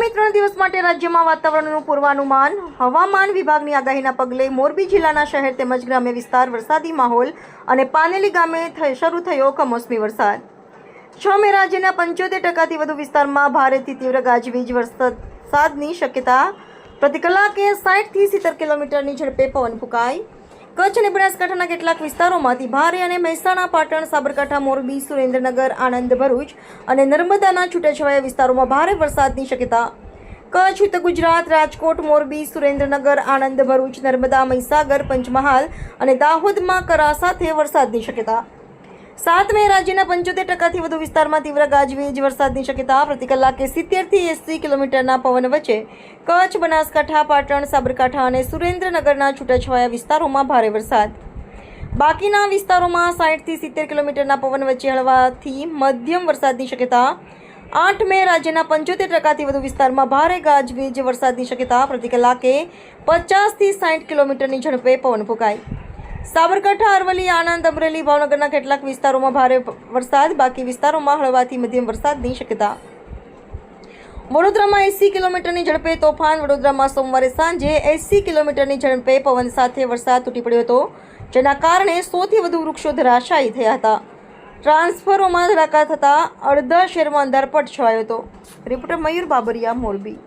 આગામી ત્રણ દિવસ માટે રાજ્યમાં વાતાવરણનું પૂર્વાનુમાન, હવામાન વિભાગની આગાહીના પગલે મોરબી જિલ્લાના શહેર તેમજ ગ્રામ્ય વિસ્તાર વરસાદી માહોલ અને પાનેલી ગામે શરૂ થયો કમોસમી વરસાદ. છ મે રાજ્યના પંચોતેર ટકાથી વધુ વિસ્તારમાં ભારેથી તીવ્ર ગાજવીજ વરસાદની શક્યતા. પ્રતિ કલાકે સાઠથી સિત્તેર કિલોમીટરની ઝડપે પવન ફૂંકાય. કચ્છ અને બનાસકાંઠાના કેટલાક વિસ્તારોમાંથી ભારે અને મહેસાણા, પાટણ, સાબરકાંઠા, મોરબી, સુરેન્દ્રનગર, આણંદ, ભરૂચ અને નર્મદાના છૂટાછવાયા વિસ્તારોમાં ભારે વરસાદની શક્યતા. કચ્છ, ઉત્તર ગુજરાત, રાજકોટ, મોરબી, સુરેન્દ્રનગર, આણંદ, ભરૂચ, નર્મદા, મહીસાગર, પંચમહાલ અને દાહોદમાં કરા સાથે વરસાદની શક્યતા. સાત મે રાજ્યના પંચોતેર ટકાથી વધુ વિસ્તારમાં તીવ્ર ગાજવીજ, વરસાદની શક્યતા, પ્રતિ કલાકે સિત્તેરથી એંસી કિલોમીટરના પવન વચ્ચે કચ્છ, બનાસકાંઠા, પાટણ, સાબરકાંઠા અને સુરેન્દ્રનગરના છૂટાછવાયા વિસ્તારોમાં ભારે વરસાદ. બાકીના વિસ્તારોમાં સાઠથી સિત્તેર કિલોમીટરના પવન વચ્ચે હળવાથી મધ્યમ વરસાદની શક્યતા. આઠ મે રાજ્યના પંચોતેર ટકાથી વધુ વિસ્તારમાં ભારે ગાજવીજ, વરસાદની શક્યતા, પ્રતિ કલાકે પચાસથી સાઠ કિલોમીટરની ઝડપે પવન ફૂંકાય. સાબરકાંઠા, અરવલ્લી, આણંદ, અમરેલી, ભાવનગરના કેટલાક વિસ્તારોમાં ભારે વરસાદ. બાકી વિસ્તારોમાં હળવાથી મધ્યમ વરસાદની શક્યતા. વડોદરામાં એંસી કિલોમીટરની ઝડપે તોફાન. વડોદરામાં સોમવારે સાંજે એંસી કિલોમીટરની ઝડપે પવન સાથે વરસાદ તૂટી પડ્યો હતો, જેના કારણે સોથી વધુ વૃક્ષો ધરાશાયી થયા હતા. ટ્રાન્સફરોમાં ધડાકા થતાં અડધા શેરમાં અંધારપટ છવાયો હતો. રિપોર્ટર મયુર બાબરિયા, મોરબી.